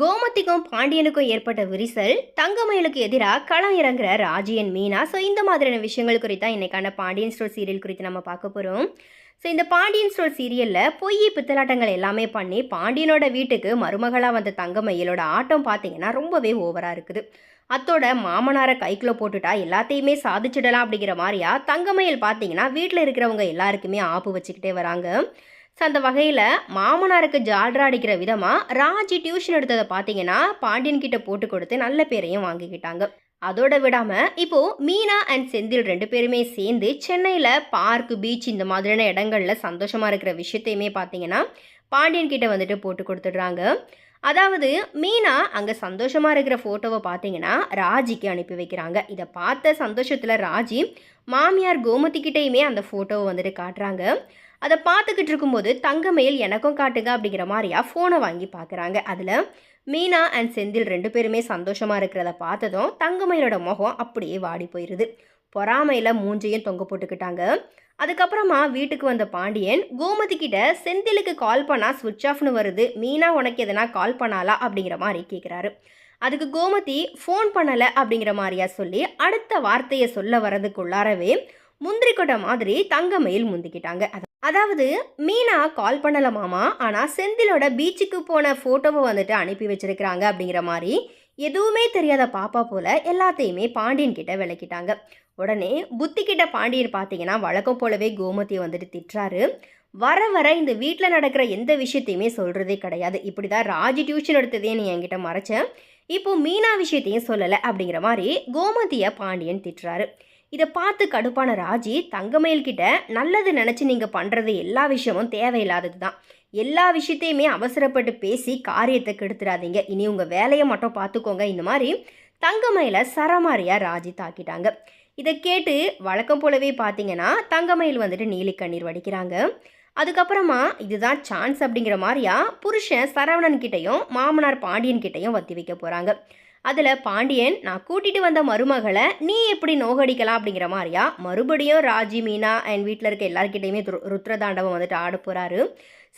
கோமதிக்கும் பாண்டியனுக்கும் ஏற்பட்ட விரிசல் தங்கமயிலுக்கு எதிராக களம் இறங்குற ராஜியன் மீனா. ஸோ இந்த மாதிரியான விஷயங்கள் குறித்தான் இன்றைக்கான பாண்டியன் ஸ்டோர் சீரியல் குறித்து நம்ம பார்க்க போகிறோம் ஸோ இந்த பாண்டியன் ஸ்டோர் சீரியலில் பொய் பித்தலாட்டங்கள் எல்லாமே பண்ணி பாண்டியனோட வீட்டுக்கு மருமகளாக வந்த தங்கமயிலோட ஆட்டம் பார்த்தீங்கன்னா ரொம்பவே ஓவராக இருக்குது. அத்தோட மாமனாரை கைக்குள்ள போட்டுட்டா எல்லாத்தையுமே சாதிச்சிடலாம் அப்படிங்கிற மாதிரியா தங்கமயில் பார்த்தீங்கன்னா வீட்டில் இருக்கிறவங்க எல்லாருக்குமே ஆப்பு வச்சுக்கிட்டே வராங்க. ஸோ அந்த வகையில் மாமனாருக்கு ஜால்ரா அடிக்கிற விதமாக ராஜி டியூஷன் எடுத்ததை பார்த்தீங்கன்னா பாண்டியன் கிட்ட போட்டு கொடுத்து நல்ல பேரையும் வாங்கிக்கிட்டாங்க. அதோட விடாமல் இப்போது மீனா அண்ட் செந்தில் ரெண்டு பேருமே சேர்ந்து சென்னையில் பார்க் பீச் இந்த மாதிரியான இடங்களில் சந்தோஷமாக இருக்கிற விஷயத்தையுமே பார்த்தீங்கன்னா பாண்டியன் கிட்ட வந்துட்டு போட்டு கொடுத்துடுறாங்க. அதாவது மீனா அங்கே சந்தோஷமாக இருக்கிற ஃபோட்டோவை பார்த்தீங்கன்னா ராஜிக்கு அனுப்பி வைக்கிறாங்க. இதை பார்த்த சந்தோஷத்தில் ராஜி மாமியார் கோமதி கிட்டேயுமே அந்த ஃபோட்டோவை வந்துட்டு காட்டுறாங்க. அதை பார்த்துக்கிட்டு இருக்கும்போது தங்கமயில் எனக்கும் காட்டுங்க அப்படிங்கிற மாதிரியா ஃபோனை வாங்கி பார்க்குறாங்க. அதில் மீனா அண்ட் செந்தில் ரெண்டு பேருமே சந்தோஷமாக இருக்கிறத பார்த்ததும் தங்கமயிலோட முகம் அப்படியே வாடி போயிடுது பொறாமையில் மூஞ்சையும் தொங்க போட்டுக்கிட்டாங்க. அதுக்கப்புறமா வீட்டுக்கு வந்த பாண்டியன் கோமதி கிட்ட செந்திலுக்கு கால் பண்ணால் சுவிட்ச் ஆஃப்னு வருது. மீனா உனக்கு எதனா கால் பண்ணாலா அப்படிங்கிற மாதிரி கேட்குறாரு அதுக்கு கோமதி ஃபோன் பண்ணலை அப்படிங்கிற மாதிரியா சொல்லி அடுத்த வார்த்தையை சொல்ல வரதுக்குள்ளாரவே முந்திரி கொட்டை மாதிரி தங்கமயில் முந்திக்கிட்டாங்க. அதாவது மீனா கால் பண்ணல மாமா. ஆனால் செந்திலோட பீச்சுக்கு போன ஃபோட்டோவை வந்துட்டு அனுப்பி வச்சிருக்கிறாங்க அப்படிங்கிற மாதிரி எதுவுமே தெரியாத பாப்பா போல எல்லாத்தையுமே பாண்டியன் கிட்ட விளக்கிட்டாங்க. உடனே புத்தி கிட்ட பாண்டியன் பார்த்தீங்கன்னா வழக்கம் போலவே கோமதியை வந்துட்டு திட்டுறாரு. வர வர இந்த வீட்டில் நடக்கிற எந்த விஷயத்தையுமே சொல்கிறதே கிடையாது. இப்படி தான் ராஜி டியூஷன் எடுத்ததே நீ என்கிட்ட மறைச்சேன் இப்போ மீனா விஷயத்தையும் சொல்லலை அப்படிங்கிற மாதிரி கோமதியை பாண்டியன் திட்டுறாரு. இதை பார்த்து கடுப்பான ராஜி தங்கமயில் கிட்ட நல்லது நினச்சி நீங்கள் பண்ணுறது எல்லா விஷயமும் தேவையில்லாதது தான் எல்லா விஷயத்தையுமே அவசரப்பட்டு பேசி காரியத்தை கெடுத்துடாதீங்க இனி உங்கள் வேலையை மட்டும் பார்த்துக்கோங்க. இந்த மாதிரி தங்கமயில சரமாரியாக ராஜி தாக்கிட்டாங்க. இதை கேட்டு வழக்கம் போலவே பார்த்தீங்கன்னா தங்கமயில் வந்துட்டு நீலி கண்ணீர் வடிக்கிறாங்க. அதுக்கப்புறமா இதுதான் சான்ஸ் அப்படிங்கிற மாதிரியா புருஷன் சரவணன் கிட்டையும் மாமனார் பாண்டியன் கிட்டையும் வத்தி வைக்க போகிறாங்க அதில் பாண்டியன் நான் கூட்டிகிட்டு வந்த மருமகளை நீ எப்படி நோகடிக்கலாம்? அப்படிங்கிற மாதிரியா மறுபடியும் ராஜி மீனா அண்ட் வீட்டில் இருக்க எல்லாருக்கிட்டையுமே ருத்ரதாண்டவம் வந்துட்டு ஆட போகிறாரு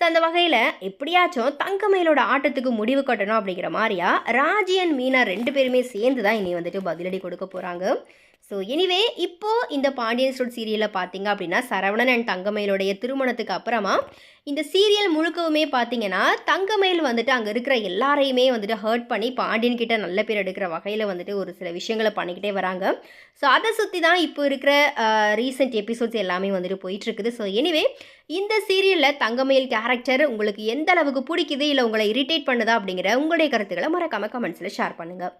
ஸோ அந்த வகையில் எப்படியாச்சும் தங்கமயிலோட ஆட்டத்துக்கு முடிவு கட்டணும் அப்படிங்கிற மாதிரியா ராஜி அண்ட் மீனா ரெண்டு பேருமே சேர்ந்து தான் இனி வந்துட்டு பதிலடி கொடுக்க போகிறாங்க ஸோ எனிவே இப்போது இந்த பாண்டியன் ஸ்டோட் சீரியலில் பார்த்தீங்க அப்படின்னா சரவணன் அண்ட் தங்கமயிலுடைய திருமணத்துக்கு அப்புறமா இந்த சீரியல் முழுக்கவுமே பார்த்தீங்கன்னா தங்கமயில் வந்துட்டு அங்கே இருக்கிற எல்லாரையுமே வந்துட்டு ஹர்ட் பண்ணி பாண்டியன் கிட்ட நல்ல பேர் எடுக்கிற வகையில் வந்துட்டு ஒரு சில விஷயங்களை பண்ணிக்கிட்டே வராங்க. ஸோ அதை சுற்றி தான் இப்போ இருக்கிற ரீசெண்ட் எபிசோட்ஸ் எல்லாமே வந்துட்டு போயிட்டுருக்குது. ஸோ எனிவே இந்த சீரியலில் தங்கமயில் கேரக்டர் உங்களுக்கு எந்த அளவுக்கு பிடிக்குது இல்லை உங்களை இரிட்டேட் பண்ணுதா அப்படிங்கிற உங்களுடைய கருத்துக்களை மறக்காம கமெண்ட்ஸில் ஷேர் பண்ணுங்கள்